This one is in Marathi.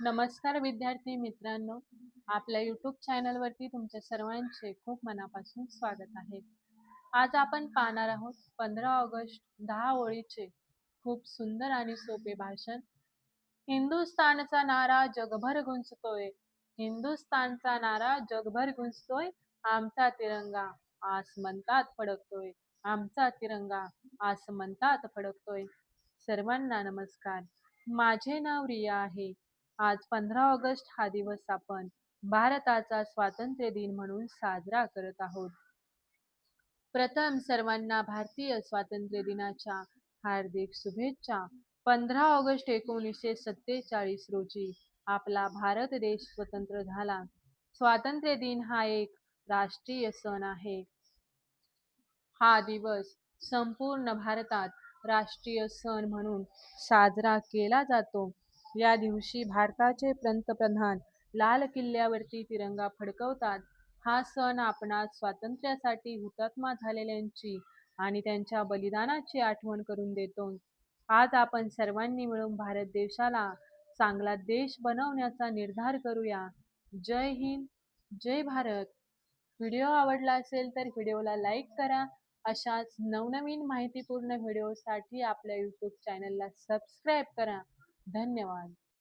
नमस्कार विद्यार्थी मित्रांनो. आपल्या युट्यूब चॅनलवरती तुमच्या सर्वांचे खूप मनापासून स्वागत आहे. आज आपण पाहणार आहोत पंधरा ऑगस्ट दहा ओळीचे खूप सुंदर आणि सोपे भाषण. हिंदुस्थानचा नारा जगभर गुंजतोय. हिंदुस्थानचा नारा जगभर गुंजतोय. आमचा तिरंगा आसमंतात फडकतोय. आमचा तिरंगा आसमंतात फडकतोय. सर्वांना नमस्कार. माझे नाव रिया आहे. आज पंधरा ऑगस्ट हा दिवस आपण भारताचा स्वातंत्र्य दिन म्हणून साजरा करत आहोत. प्रथम सर्वांना भारतीय स्वातंत्र्य दिनाच्या हार्दिक शुभेच्छा. पंधरा ऑगस्ट एकोणीसशे सत्तेचाळीस रोजी आपला भारत देश स्वतंत्र झाला. स्वातंत्र्य दिन हा एक राष्ट्रीय सण आहे. हा दिवस संपूर्ण भारतात राष्ट्रीय सण म्हणून साजरा केला जातो. या दिवशी भारताचे पंतप्रधान लाल किल्ल्यावरती तिरंगा फडकवतात. हा सण आपणास स्वातंत्र्यासाठी हुतात्मा झालेल्यांची आणि त्यांच्या बलिदानाची आठवण करून देतो. आज आपण सर्वांनी मिळून भारत देशाला चांगला देश बनवण्याचा निर्धार करूया. जय हिंद जय भारत. व्हिडिओ आवडला असेल तर व्हिडिओला लाईक करा. अशाच नवनवीन माहितीपूर्ण व्हिडिओसाठी आपल्या यूट्यूब चॅनलला सबस्क्राईब करा. धन्यवाद.